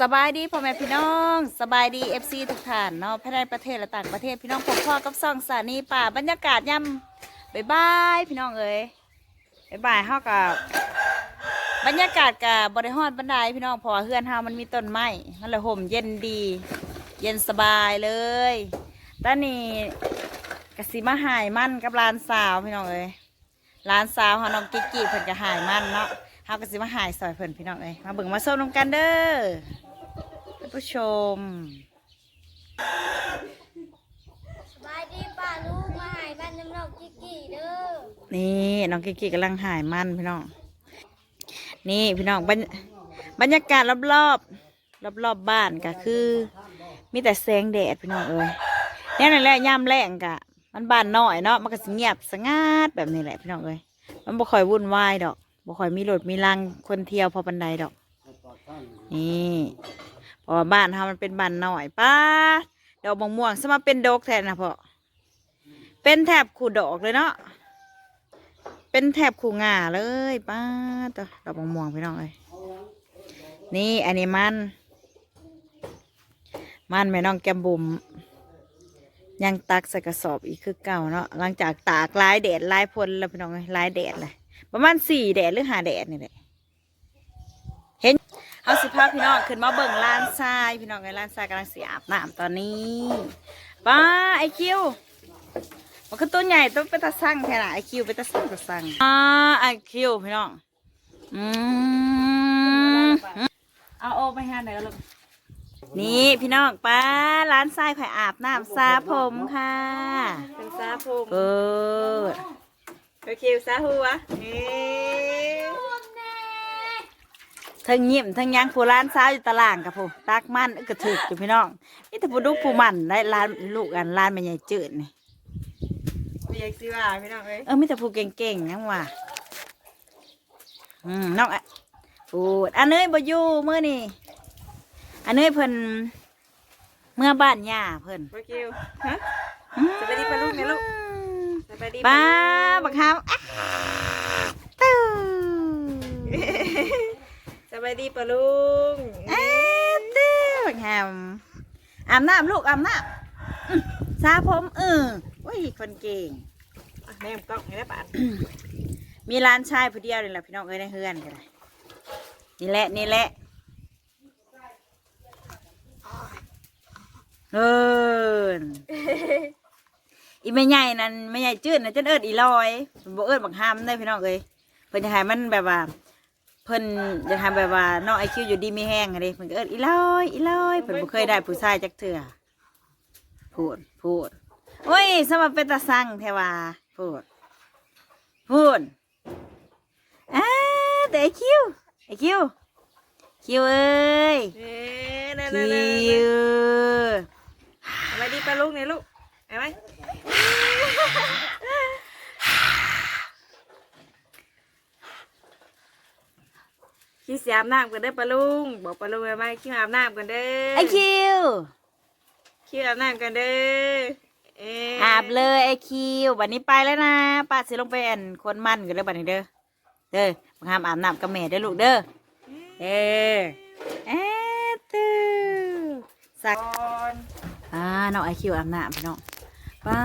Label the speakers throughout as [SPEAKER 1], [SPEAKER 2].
[SPEAKER 1] สบายดีพ่อแม่พี่น้องสบายดีเอฟซีทุกท่านเนาะภายในประเทศและต่างประเทศพี่น้องผมพ่อกับซองสานีป่าบรรยากาศย่ำบายบายพี่น้องเอ้ยบายบายเฮากับบรรยากาศกับบริฮอดบันไดพี่น้องพอเฮือนเฮามันมีต้นไม้มันเลยห่มเย็นดี เย็นสบายเลยตอนนี้กสิมาหายมันกับลานสาวพี่น้องเอ้ยลานสาวเฮาน้องกิ๊กกิ๊กเพิ่นก็หายมันเนาะ เฮาก็สิมาหายซอยเพิ่นพี่น้องเอ้ยมาเบิ่งมาส้มนำกันเด้อท่านผู้ชม
[SPEAKER 2] สบายดีป้าลูกมาหายบ้านน้ำนอกจิกกี้เด้อ
[SPEAKER 1] นี่น้องกิกกิกำลังหายมันพี่น้องนี่พี่น้องบรรบรรยากาศรอบรอบรอบรอบๆบ้านก็คือ มีแต่แสงแดดพี่น้องเอ้ยเนี่ยนั่นแหละย่ำแรงกะ มันบ้านน้อยเนาะมันก็สิเงียบสงัดแบบนี้แหละพี่น้องเอ้ยมันบ่ค่อยวุ่นวายดอก บ่ค่อยมีรถมีรังคนเที่ยวพอปันใดดอก นี่เพราะว่าบ้านเฮามันเป็นบ้านน้อยป้าดอกมะม่วงสมาเป็นดอกแทนนะพ่อเป็นแถบขู่ดอกเลยเนาะเป็นแถบขู่งาเลยป้าตัวดอกมะม่วงพี่น้องเลยนี่อันนี้มัน มันแม่น้องแกมบุ๋มยังตักใส่กระสอบอีกคือเก่าเนาะหลังจากตากลายแดดลายพลแล้วพี่น้องเลยลายแดดเลย ประมาณสี่แดดหรือห้าแดดนี่แหละเห็นเอาสิพาพี่น้องขึ้นมาเบิ่งลานทรายพี่น้องไงลานทรายกำลังสีอาบน้ำตอนนี้ป้าไอคิวมันก็ตัวใหญ่ต้องไปตาสั่งแค่ไหนไอคิวไปตาสั่งตาสั่งอ่าไอคิวพี่น้องอืมเอาโอไปหาไหนกันลูกนี่พี่น้องป้าร้านทรายข่อยอาบน้ำซาผมค่ะ
[SPEAKER 3] เป็นซาผม
[SPEAKER 1] เปิด
[SPEAKER 3] โอเคซาหัวเอ๊ะ
[SPEAKER 1] ทั้งยิ้มทั้งยังผู้ร้านสาวอยู่ตารางกับผู้ตักมันอึกกระถึกอยู่พี่น้องนี่แต่ผู้ดูผู้มันได้ร้านลูกอันร้านแม่ใหญ่จืดนี่
[SPEAKER 3] เรียกสิว่าพี่น้องเอ้ย
[SPEAKER 1] เออมีแต่ผู้เก่งๆยังว่าอืมน้องอะพูดอันเนยบ่อยู่เมื่อนี่อันเนยเพิ่นเมื่อบ้านย่าเพิ่น
[SPEAKER 3] โอเคฮะสบายดีปะลูกเนี่ยลูกสบายดี
[SPEAKER 1] ป้าบักฮามอะตื้อ
[SPEAKER 3] สบายดีปะลุง
[SPEAKER 1] อะตื้อบักฮามอาบน้ำลูกอาบน้ำอื้อสาผมเออโอ้ยคนเก่ง
[SPEAKER 3] อะแม่กล้องให้ได้ปะ
[SPEAKER 1] มีร้านชายผู้เดียวนี่แหละพี่น้องเอ้ยในเฮือนกันเลยนี่แหละนี่แหละเอิน อีแม่ใหญ่นั่นแม่ใหญ่จืดนะจนเอิดอีลอยบ่เอิดบักฮามได้พี่น้องเอ้ยเพิ่นจะให้มันแบบว่า เพิ่นจะทำแบบว่าน้องไอคิวอยู่ดีมีแห้งอะไรเพิ่นก็เอิดอีลอยอีลอยเพิ่นบ่เคยได้ผู้ชายจักเทื่อพูดพูดโอ้ยสมบเป็นตาสั่งแท้ว่าพูดพูดอ่าแต่ไอคิวไอคิวคิวเอ้ย
[SPEAKER 3] เอ๊ะนั่น
[SPEAKER 1] คิ
[SPEAKER 3] นั่นนั่น
[SPEAKER 1] ว
[SPEAKER 3] สบายดีปะลุงเนี่ยลูกเอาไหม ขี้เสียอาบน้ำกันเด้อปะลุง บอกปะลุงเลยไหมขี้อาบน้ำกันเด้อ
[SPEAKER 1] ไอคิว
[SPEAKER 3] ขี้อาบน้ำกันเด้อเอ๊ะ
[SPEAKER 1] อาบเลยไอคิวบัดนี้ไปแล้วนะป้าสิลงไปอันคนมันกันเลยบัดนี้เด้อ เด้อมาห้ามอาบน้ำกับแม่เด้อลูกเด้อ เออเอ๊ะตื้อสัก
[SPEAKER 3] ก่อน
[SPEAKER 1] อ่าน้องไอคิวอาบน้ำพี่น้อง ป้า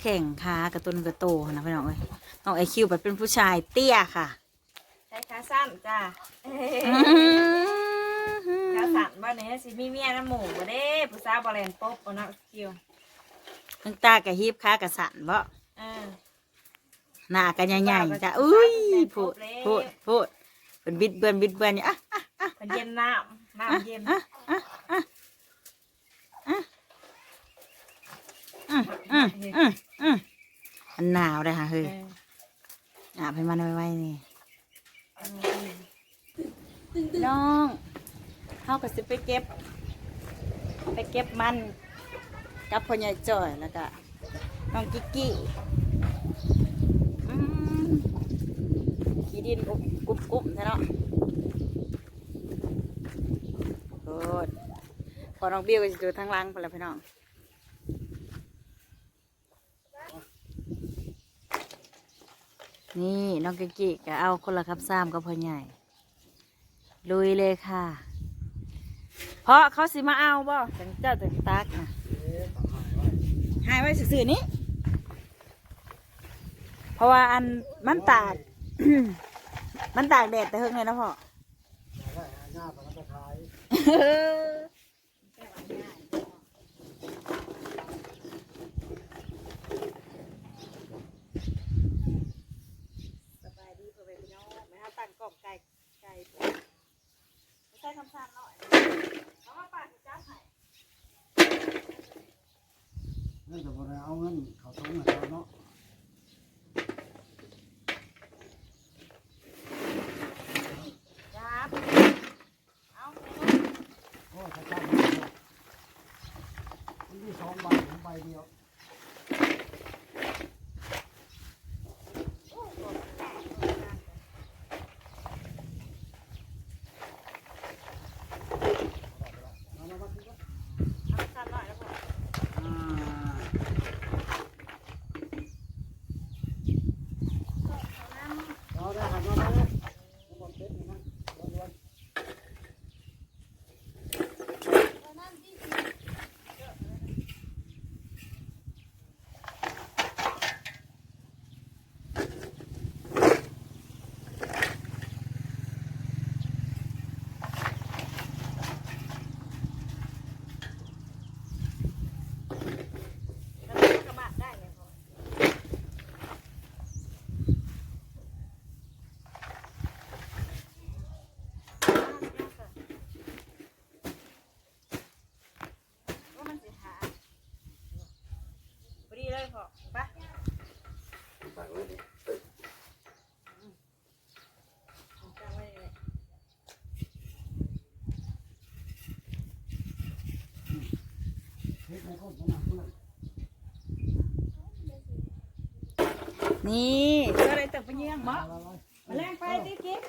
[SPEAKER 1] แข่งขากระตุนกระโตนะพี่น้องเอ้ยน้องไอคิวแบบเป็นผู้ชายเตี้ยค่ะ
[SPEAKER 3] ใช้ขาสั้นจ้าขาสั้นบ้านนี้สิมีเมียน้ำหมูบ่เด้ผู้สาวบอลแลนป๊บบ่เนาะคิว
[SPEAKER 1] ตั้งตากระฮิบขากระสันบ่
[SPEAKER 3] อ่า
[SPEAKER 1] หน้ากันใหญ่ๆจ้ะอุ้ยพูดพูดพูดเป็นบิดเบือนบิดเบือนอยู่อะอะอะ
[SPEAKER 3] เป็นเย็นน้ำน้ำเย็น
[SPEAKER 1] อะอะอะอะ อืมอืมอืมอืมมันหนาวเลยค่ะเฮ้ย
[SPEAKER 3] ออา
[SPEAKER 1] บให้มันไว้ๆนี่ น้องเขาก็สิไปเก็บ ไปเก็บมัน กับพ่อใหญ่จ่อยแล้วก็น้องกิกกี้ขี้ดินอุบกุบกุบใช่เนาะโคตรพอน้องเบี้ยวก็จะดูทางล่างไปแล้วพี่น้อง นี่น้องกิกกี้ก็เอาคนละครับซ้ำกับพ่อใหญ่ลุยเลยค่ะ เพราะเขาสิมาเอาบ่จังเจ้าจังตักนะ
[SPEAKER 4] เอ๊ะต่างหายไว้
[SPEAKER 1] หายไว้ซื่อๆนี้ เพราะว่าอันมันตาก มันตากแดดแต่เฮิงเลยนะพ่อ
[SPEAKER 4] เอาไว้หาหน้าตอนนั้นก็ขาย
[SPEAKER 1] สบายดีพ่อแม่พี่น้องแม่ฮาตั้งกล่องไก่ไก่ ไม่ใช่คำสั่งหน่อยเอามาปาดจับให้
[SPEAKER 4] เงินแต่บ่ได้เอาเงินเขาส่งให้เราเนาะ
[SPEAKER 1] จับ เอา
[SPEAKER 4] โอ้ถ้าจ้างมันเนาะมันมีสองใบผมใบเดียว มามามาสิครับ
[SPEAKER 1] เอาสั่นหน่อยแล้วพ่อ
[SPEAKER 4] อ่าเอาได้หันมาเลยเอาบอกเด็ดนี่นะรวน
[SPEAKER 2] ตอนนั้นที่
[SPEAKER 1] แล้วมันกระบะได้เลยพ่อว่ามันสิหาพอดีเลยพ่อไป
[SPEAKER 4] ๆตั้งไว้ดิ
[SPEAKER 1] จังไว้เลย
[SPEAKER 4] เฮ็ดในี่
[SPEAKER 1] เจออะไรตึกไปเยี่ยมบ่
[SPEAKER 4] เอา
[SPEAKER 1] มาแรงไปติ๊กกิ๊ก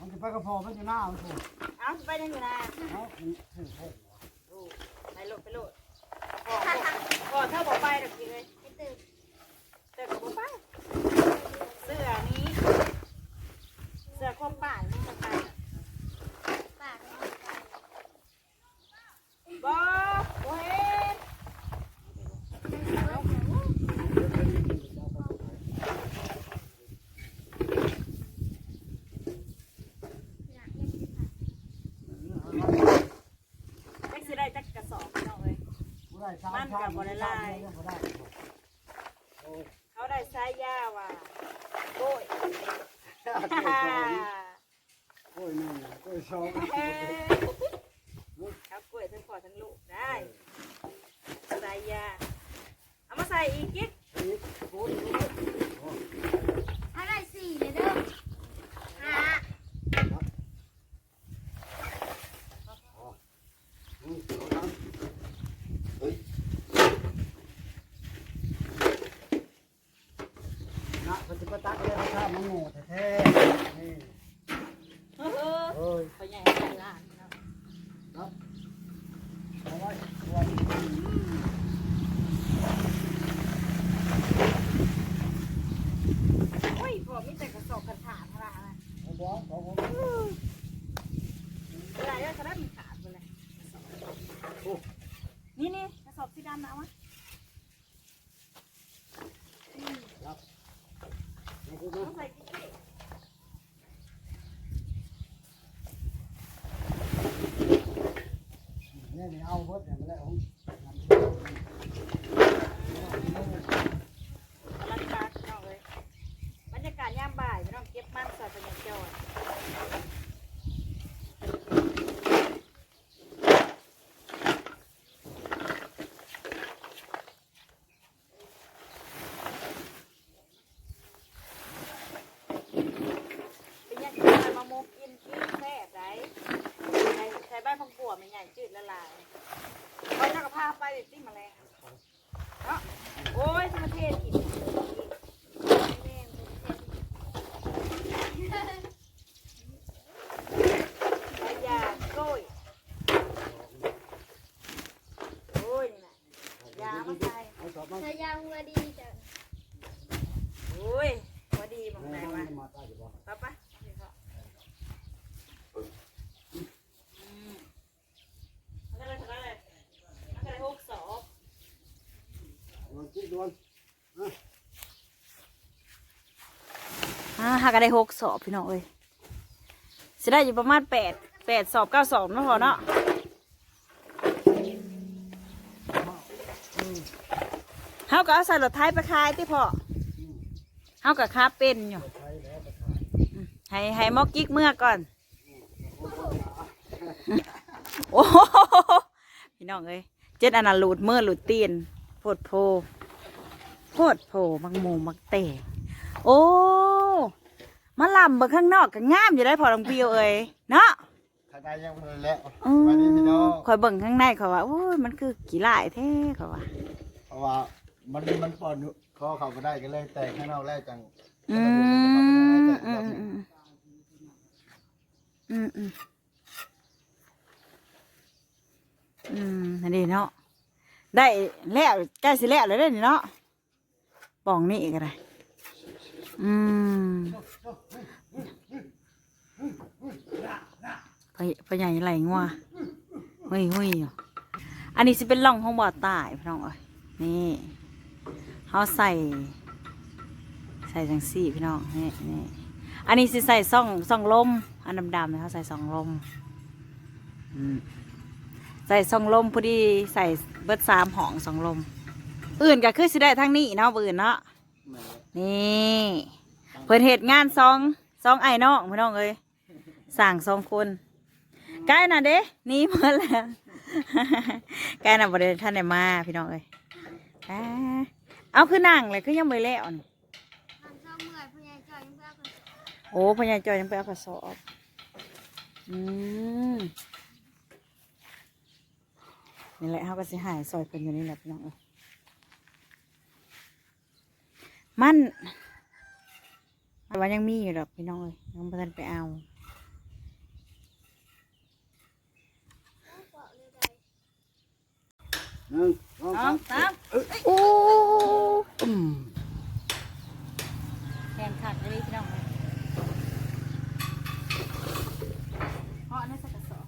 [SPEAKER 4] มันจะไปกระพอมันจะหน้ามันถูก
[SPEAKER 1] เอาไปได้อยู่นะ
[SPEAKER 4] เอาถือโค้ง
[SPEAKER 1] ไปโหลดไปโหลดพ่อพ่อถ้าบอกไปเดี๋ยวกินเลย
[SPEAKER 2] ไปตื่น
[SPEAKER 1] เจอกับบอกไปเสื้อนี้ เสื้อความป่านนี่มันไป
[SPEAKER 2] ปากมันไป
[SPEAKER 1] บ่โอ้ย
[SPEAKER 2] อยากเล่นที่ผัก
[SPEAKER 1] แท็กซี่ได้จักกระสอบพี่น้องเลย
[SPEAKER 4] มันกับบริลาย
[SPEAKER 1] เขาได้ใช้ยาว่ะโอ้ย
[SPEAKER 4] โอ้ยหนึ่งโอ้ยสอง
[SPEAKER 1] เขากล้วยทั้งพ่อทั้งลูกได้ใส่
[SPEAKER 4] ย
[SPEAKER 2] ยา
[SPEAKER 4] เอา
[SPEAKER 1] มาใส่
[SPEAKER 4] อี
[SPEAKER 1] กกิ๊ก หาก็ได้หกสอบพี่น้องเอ้ยสิได้อยู่ประมาณแปดแปดสอบเก้าสอบนะพอเนาะเฮาก็เอาใส่รถไถไปขายที่พอเฮาก็ค้าเป็นอยู่ให้ให้มอกกิ๊กเมื่อก่อน โอ้โหพี่น้องเอ้ยเจ็ดอันนั้นหลุดเมื่อหลุดตีนโพดโพโพดโพมักหมูมักเตะโอ้ มาลำเบิ่งข้างนอกก็งามอยู่ได้พอลองปิวเอ้ยเนาะ
[SPEAKER 4] ข้างในยังไม่แล้ว
[SPEAKER 1] อืม
[SPEAKER 4] วันนี้พี่น้อง
[SPEAKER 1] คอยเบิ่งข้างในเขาว่าโอ้ยมันคือกี่ลายแท้เขาว่า
[SPEAKER 4] เพราะว่ามันมันปอนคอเขาไม่ได้ก็เลยแต่งข้างนอกแล้วจัง
[SPEAKER 1] อืมอืมอืมอืมอืมอืมอันนี้เนาะได้แล้วใกล้สิแล้วเลยเด้อนี่เนาะป่องนี่ก็ได้ อืมพยพยายไหลงัวหุยหุยอันนี้สิเป็นร่องของบ่อใต้พี่น้องเอ้ยนี่เขาใส่ ใส่จังสี่พี่น้องนี่นี่อันนี้สิใส่ซ่องซ่องลม อันดำๆนะเขาใส่ซ่องลมอืมใส่ซ่องลมพอดีใส่เบิดสามหองซ่องลม อื่นก็คือสิได้ทั้งนี้เนาะอื่นเนาะ นี่เพิ่นเหตุงานสองสองไอ้น้องพี่น้องเอ้ยสั่งสองคนใกล้น่ะเด้นี่เมื่อแล้วใกล้น่ะบริเวณท่านไหนมาพี่น้องเอ้ยอ่าเอาคือนั่งเลยคือยังไม่แล้วนี่
[SPEAKER 2] ทำเจ้าเมื่อยผู้ใหญ่จอยยังเล่น
[SPEAKER 1] โอ้พญาจอยยังไปเอากระสอบอืมนี่แหละเขาก็สิหายซอยเพิ่นอยู่นี่แหละพี่น้องเอ้ย มันแต่ว่ายังมีอยู่ดอกพี่น้องเอ้ยยังเพิ่นไปเอา
[SPEAKER 4] หนึ่งสอง
[SPEAKER 1] สองสาม
[SPEAKER 4] โอ้อืม
[SPEAKER 1] แขนขาดเลยพี่น้องเอ้ยเพราะอันนั้นใส่กระสอบ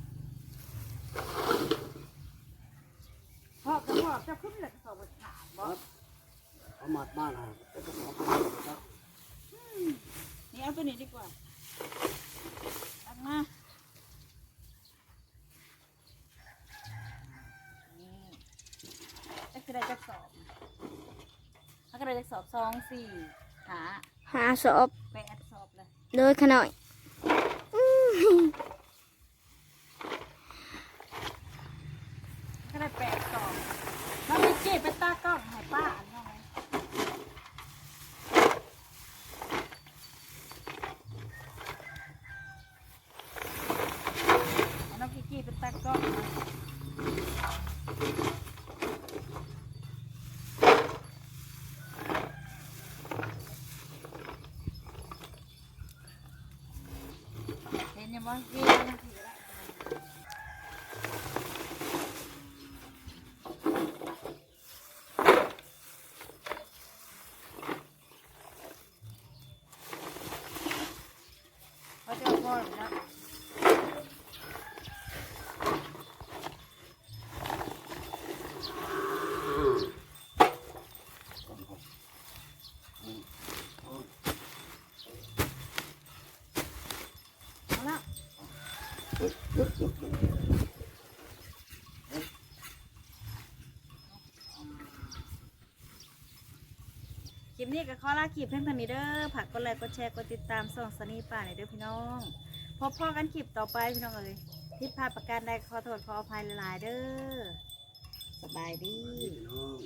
[SPEAKER 1] เพราะกระสอบจะขึ้นเลยกระสอบมันขาดบ่
[SPEAKER 4] เอาหมัดบ้านะ
[SPEAKER 1] นี่เอาตัวนี้ดีกว่าตักมาจะกระไดจักสอบถ้ากระไดจักสอบสองสี่หา
[SPEAKER 2] หาสอบ
[SPEAKER 1] แปดสอบเลย
[SPEAKER 2] โดยขน่อย
[SPEAKER 1] ก็ได้แปดสอบแล้วมีเก็บไปตากล้องใหายป้าอันนั้นไงเอาน้องกิกกี้ เป็นตากล้องนะเห็นยังมั้งกี้ยังถือได้ เขาจะเอาพ่อหรือนะเอาละ คลิปนี้ก็ขอลาคลิปเพียงเท่านี้เด้อฝากกดไลค์กดแชร์กดติดตามส่องสนีป่าในเด้อพี่น้อง พบพ่อกันคลิปต่อไปพี่น้องเอ้ยผิดพลาดประการใดขอโทษขออภัยหลายๆเด้อสบายดี
[SPEAKER 4] น้อง